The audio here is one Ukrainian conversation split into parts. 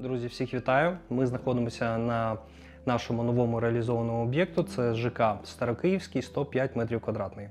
Друзі, всіх вітаю. Ми знаходимося на нашому новому реалізованому об'єкту. Це ЖК Старокиївський, 105 метрів квадратний.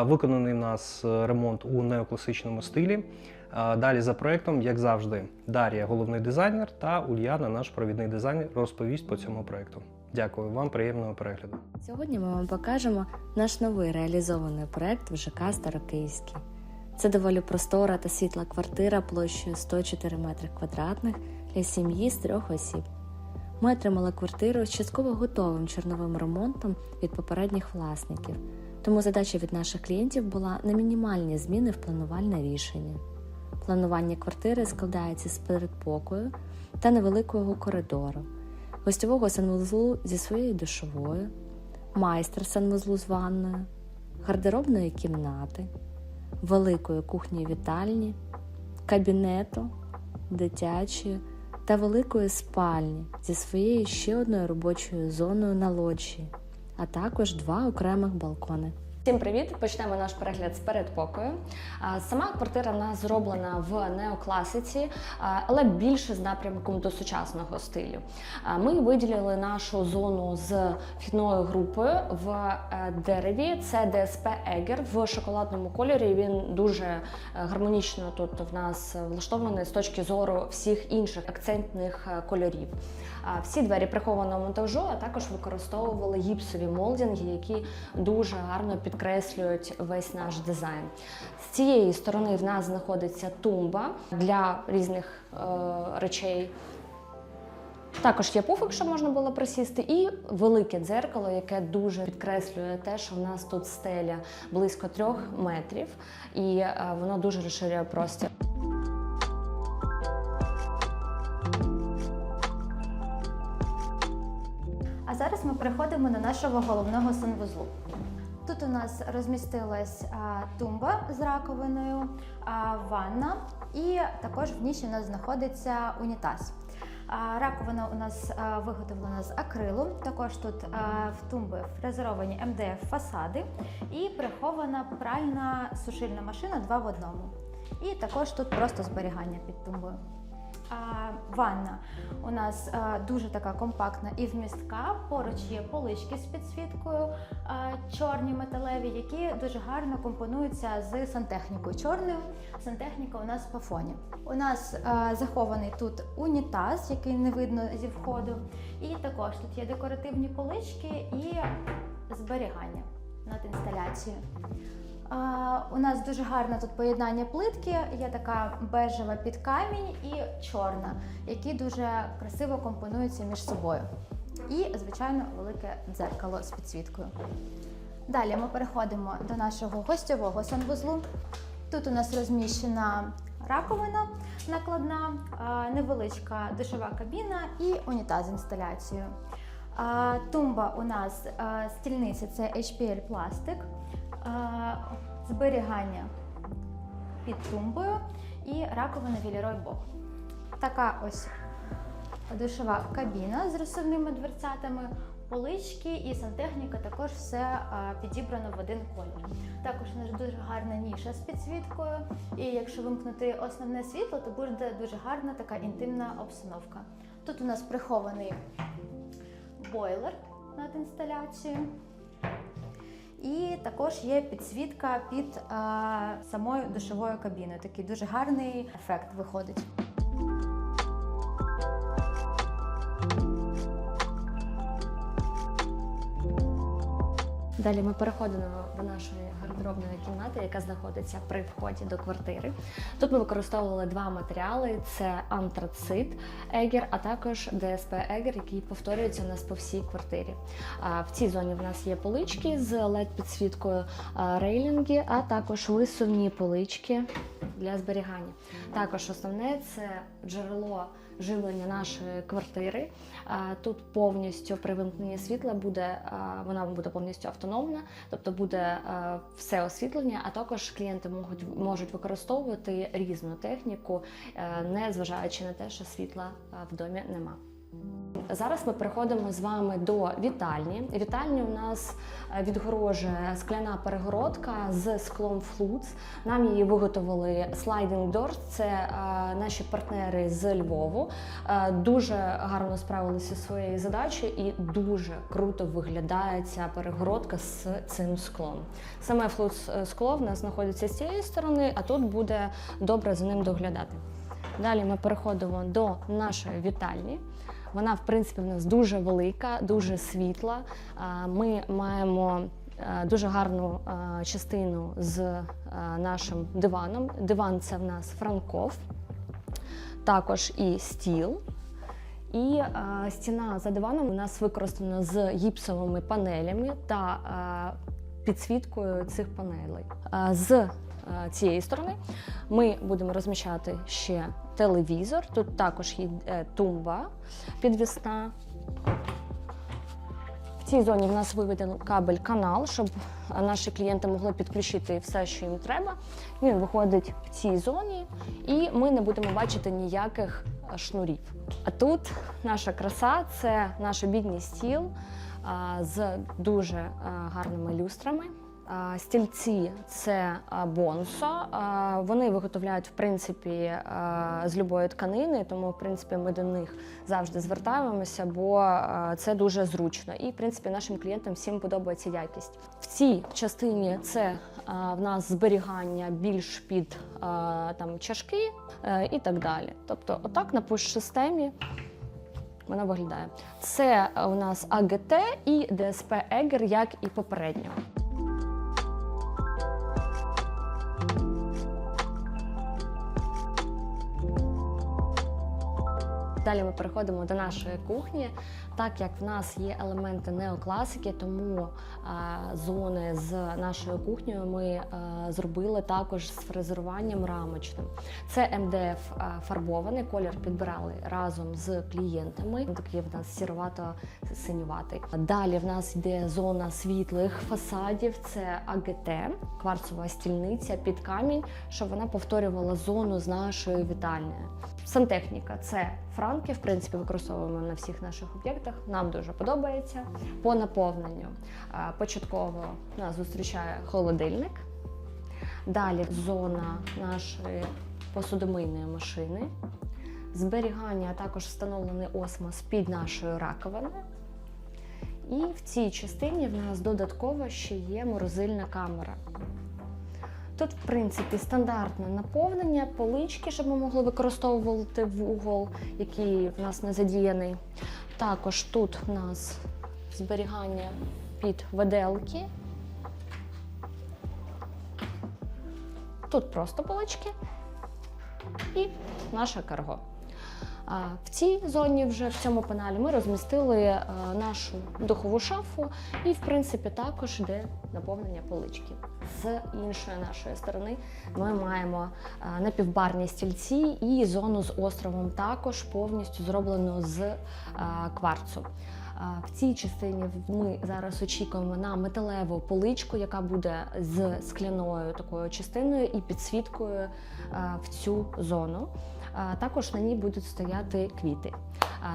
Виконаний у нас е, ремонт у неокласичному стилі. Далі за проектом, як завжди, Дар'я, головний дизайнер, та Ульяна, наш провідний дизайнер, розповість по цьому проекту. Дякую вам, приємного перегляду. Сьогодні ми вам покажемо наш новий реалізований проект в ЖК Старокиївський. Це доволі простора та світла квартира площею 104 метри квадратних для сім'ї з трьох осіб. Ми отримали квартиру з частково готовим чорновим ремонтом від попередніх власників, тому задача від наших клієнтів була на мінімальні зміни в планувальне рішення. Планування квартири складається з передпокою та невеликого коридору, гостьового санвузлу зі своєю душовою, майстер санвузлу з ванною, гардеробної кімнати, великої кухні вітальні, кабінету, дитячої та великої спальні зі своєю ще одною робочою зоною на лоджії, а також два окремих балкони. Всім привіт! Почнемо наш перегляд з передпокою. Сама квартира в нас зроблена в неокласиці, але більше з напрямком до сучасного стилю. Ми виділили нашу зону з вхідною групою в е, дереві. Це ДСП Егер в шоколадному кольорі. Він дуже е, гармонічно тут в нас влаштований з точки зору всіх інших акцентних е, кольорів. Всі двері прихованого монтажу, а також використовували гіпсові молдинги, які дуже гарно підкреслюють весь наш дизайн. З цієї сторони в нас знаходиться тумба для різних е, речей. Також є пуфик, що можна було присісти, і велике дзеркало, яке дуже підкреслює те, що в нас тут стеля близько трьох метрів, і е, воно дуже розширює простір. А зараз ми переходимо до нашого головного санвузлу. Тут у нас розмістилась тумба з раковиною, ванна і також в ніші у нас знаходиться унітаз. Раковина у нас виготовлена з акрилу. Також тут в тумби фрезеровані МДФ фасади і прихована пральна сушильна машина 2 в одному. І також тут просто зберігання під тумбою. Ванна у нас дуже така компактна і вмістка. Поруч є полички з підсвіткою, чорні металеві, які дуже гарно компонуються з сантехнікою. Чорною сантехніка у нас по фоні. У нас захований тут унітаз, який не видно зі входу. І також тут є декоративні полички і зберігання над інсталяцією. У нас дуже гарне тут поєднання плитки. Є така бежева під камінь і чорна, які дуже красиво компонуються між собою. І, звичайно, велике дзеркало з підсвіткою. Далі ми переходимо до нашого гостьового санвузлу. Тут у нас розміщена раковина накладна, невеличка душова кабіна і унітаз з інсталяцією. Тумба у нас стільниця це HPL пластик, зберігання під тумбою і раковина Вілерой Бог. Така ось душова кабіна з розсувними дверцятами, полички і сантехніка також все підібрано в один колір. Також у нас дуже гарна ніша з підсвіткою. І якщо вимкнути основне світло, то буде дуже гарна така інтимна обстановка. Тут у нас прихований бойлер над інсталяцією. І також є підсвітка під а, самою душовою кабіною. Такий дуже гарний ефект виходить. Далі ми переходимо до нашої гардеробної кімнати, яка знаходиться при вході до квартири. Тут ми використовували два матеріали: це антрацит Егер, а також ДСП Егер, який повторюється у нас по всій квартирі. В цій зоні в нас є полички з led підсвіткою рейлінги, а також висувні полички для зберігання. Також основне це джерело живлення нашої квартири. Тут повністю при світла буде вона буде повністю автономна, тобто буде все освітлення, а також клієнти можуть можуть використовувати різну техніку, е, не зважаючи на те, що світла в домі нема. Зараз ми переходимо з вами до вітальні. Вітальні у нас е, відгорожує скляна перегородка з склом флуц. Нам її виготовили Sliding Doors. Це е, наші партнери з Львову. Е, Дуже гарно справилися зі своєю задачею і дуже круто виглядає ця перегородка з цим склом. Саме флуц скло в нас знаходиться з цієї сторони, а тут буде добре за ним доглядати. Далі ми переходимо до нашої вітальні. Вона, в принципі, в нас дуже велика, дуже світла. Ми маємо е, дуже гарну е, частину з е, нашим диваном. Диван це в нас Франков, також і стіл. І е, стіна за диваном у нас використана з гіпсовими панелями та е, підсвіткою цих панелей. Е, з цієї сторони ми будемо розміщати ще телевізор. Тут також є е, тумба підвісна. В цій зоні в нас виведено кабель канал, щоб е, наші клієнти могли підключити все, що їм треба. Він виходить в цій зоні, і ми не будемо бачити ніяких е, шнурів. А тут наша краса це наш обідній стіл з дуже гарними люстрами. Стільці це бонсо. Вони виготовляють в принципі з любої тканини, тому в принципі ми до них завжди звертаємося, бо це дуже зручно. І в принципі нашим клієнтам всім подобається якість. В цій частині це в нас зберігання більш під там чашки е, і так далі. Тобто, отак на пуш-системі вона виглядає. Це у нас АГТ і ДСП Егер, як і попередньо. Далі ми переходимо до нашої кухні. Так як в нас є елементи неокласики, тому а, зони з нашою кухнею ми а, зробили також з фрезеруванням рамочним. Це МДФ а, фарбований, колір підбирали разом з клієнтами. Такий в нас сірувато-синюватий. Далі в нас йде зона світлих фасадів. Це АГТ, кварцова стільниця під камінь, щоб вона повторювала зону з нашою вітальнею. Сантехніка це франки, в принципі, використовуємо на всіх наших об'єктах. Нам дуже подобається. По наповненню початково нас зустрічає холодильник. Далі зона нашої посудомийної машини. Зберігання, також встановлений осмос під нашою раковиною. І в цій частині в нас додатково ще є морозильна камера. Тут, в принципі, стандартне наповнення, полички, щоб ми могли використовувати вугол, який в нас не задіяний. Також тут в нас зберігання під веделки. Тут просто полички і наше карго. В цій зоні, вже в цьому панелі, ми розмістили е, нашу духову шафу і, в принципі, також йде наповнення полички. З іншої нашої сторони ми маємо е, напівбарні стільці і зону з островом, також повністю зроблену з е, кварцу. В цій частині ми зараз очікуємо на металеву поличку, яка буде з скляною такою частиною і підсвіткою в цю зону. Також на ній будуть стояти квіти.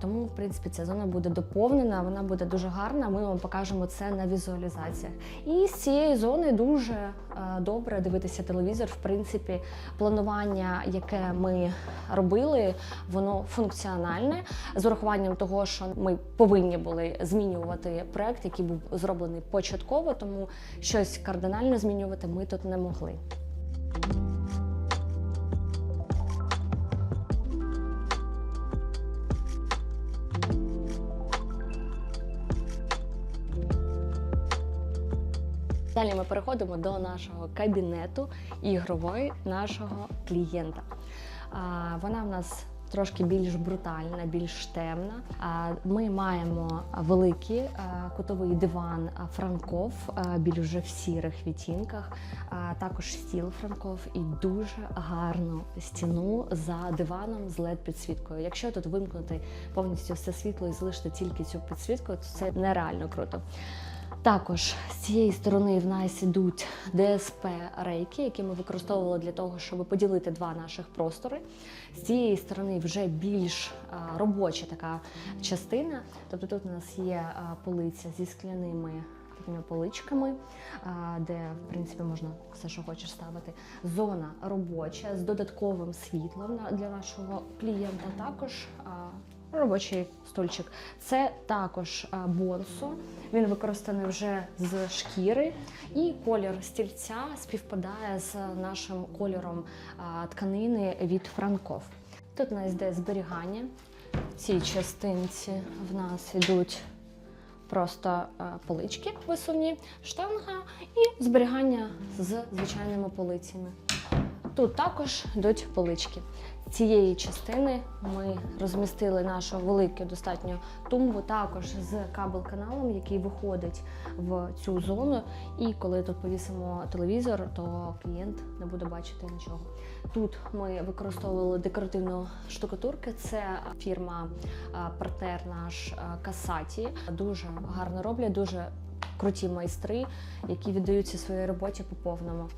Тому, в принципі, ця зона буде доповнена, вона буде дуже гарна. Ми вам покажемо це на візуалізаціях. І з цієї зони дуже добре дивитися телевізор. В принципі, планування, яке ми робили, воно функціональне з урахуванням того, що ми повинні були змінювати проект, який був зроблений початково, тому щось кардинально змінювати ми тут не могли. Далі ми переходимо до нашого кабінету ігрової нашого клієнта. Вона в нас трошки більш брутальна, більш темна. Ми маємо великий кутовий диван Франков, а, більш вже в сірих відтінках, також стіл Франков і дуже гарну стіну за диваном з led підсвіткою. Якщо тут вимкнути повністю все світло і залишити тільки цю підсвітку, то це нереально круто. Також з цієї сторони в нас ідуть ДСП рейки, які ми використовували для того, щоб поділити два наших простори. З цієї сторони вже більш робоча така частина. Тобто тут у нас є полиця зі скляними такими поличками, де в принципі можна все, що хочеш ставити. Зона робоча з додатковим світлом для нашого клієнта. Також робочий стульчик. Це також а, бонсо. Він використаний вже з шкіри, і колір стільця співпадає з нашим кольором тканини від Франков. Тут у нас йде зберігання. В цій частинці в нас йдуть просто полички висувні, штанга і зберігання з звичайними полицями. Тут також йдуть полички. Цієї частини ми розмістили нашу велику достатньо тумбу також з кабел-каналом, який виходить в цю зону. І коли тут повісимо телевізор, то клієнт не буде бачити нічого. Тут ми використовували декоративну штукатурки. Це фірма партнер наш Касаті. Дуже гарно роблять, дуже круті майстри, які віддаються своїй роботі по повному.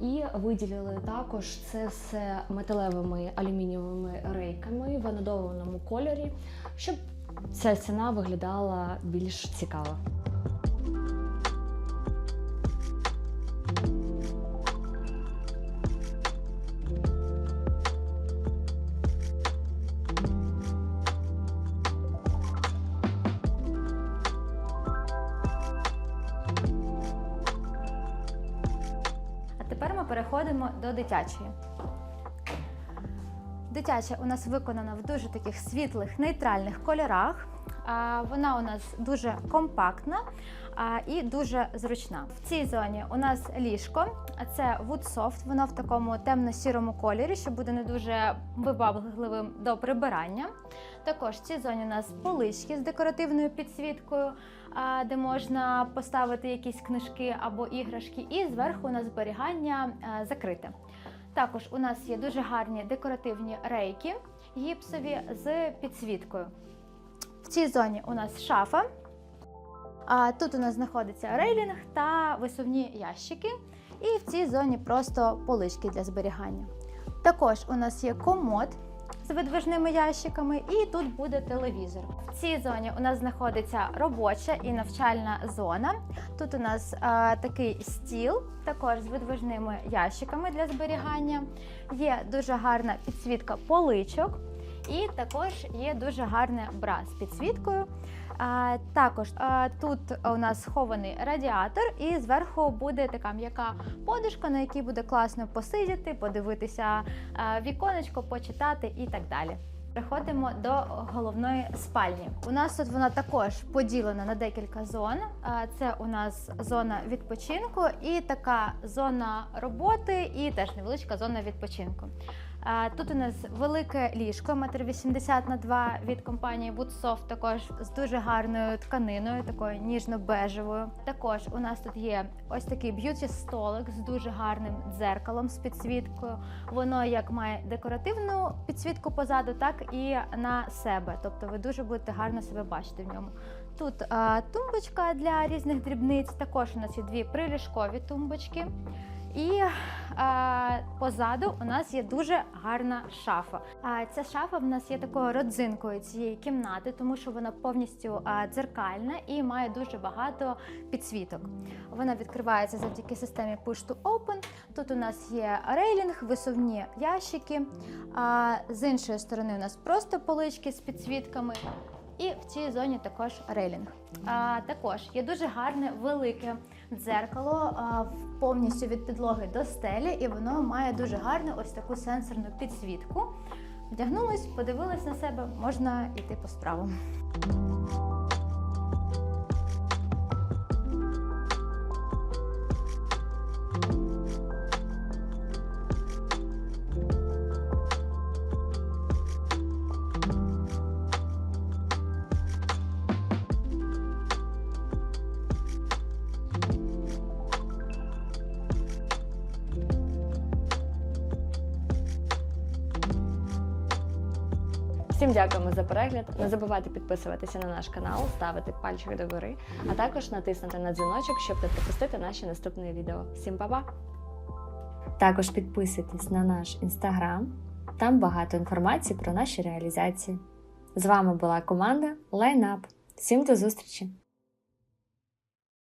І виділили також це все металевими алюмінієвими рейками в анодованому кольорі, щоб ця стіна виглядала більш цікаво. Переходимо до дитячої. Дитяча у нас виконана в дуже таких світлих нейтральних кольорах. Вона у нас дуже компактна і дуже зручна. В цій зоні у нас ліжко, це Woodsoft, воно в такому темно-сірому кольорі, що буде не дуже вибагливим до прибирання. Також в цій зоні у нас полички з декоративною підсвіткою, де можна поставити якісь книжки або іграшки, і зверху у нас зберігання закрите. Також у нас є дуже гарні декоративні рейки гіпсові з підсвіткою. Цій зоні у нас шафа. А тут у нас знаходиться рейлінг та висувні ящики. І в цій зоні просто полички для зберігання. Також у нас є комод з видвижними ящиками, і тут буде телевізор. В цій зоні у нас знаходиться робоча і навчальна зона. Тут у нас а, такий стіл, також з видвижними ящиками для зберігання. Є дуже гарна підсвітка поличок, і також є дуже гарне бра з підсвіткою. Також тут у нас схований радіатор, і зверху буде така м'яка подушка, на якій буде класно посидіти, подивитися віконечко, почитати і так далі. Переходимо до головної спальні. У нас тут вона також поділена на декілька зон. Це у нас зона відпочинку і така зона роботи, і теж невеличка зона відпочинку. Тут у нас велике ліжко, 1,80 на 2 від компанії Woodsoft, також з дуже гарною тканиною, такою ніжно-бежевою. Також у нас тут є ось такий б'юті столик з дуже гарним дзеркалом з підсвіткою. Воно як має декоративну підсвітку позаду, так і на себе. Тобто ви дуже будете гарно себе бачити в ньому. Тут а, тумбочка для різних дрібниць. Також у нас є дві приліжкові тумбочки. І а, позаду у нас є дуже гарна шафа. А ця шафа в нас є такою родзинкою цієї кімнати, тому що вона повністю а, дзеркальна і має дуже багато підсвіток. Вона відкривається завдяки системі Push to Open. Тут у нас є рейлінг, висувні ящики. А з іншої сторони у нас просто полички з підсвітками. І в цій зоні також рейлінг. А, також є дуже гарне велике дзеркало повністю від підлоги до стелі, і воно має дуже гарну ось таку сенсорну підсвітку. Вдягнулись, подивились на себе, можна йти по справам. Всім дякуємо за перегляд. Не забувайте підписуватися на наш канал, ставити пальчик догори, а також натиснути на дзвіночок, щоб не пропустити наші наступні відео. Всім па-па! Також підписуйтесь на наш інстаграм, там багато інформації про наші реалізації. З вами була команда LineUp. Всім до зустрічі!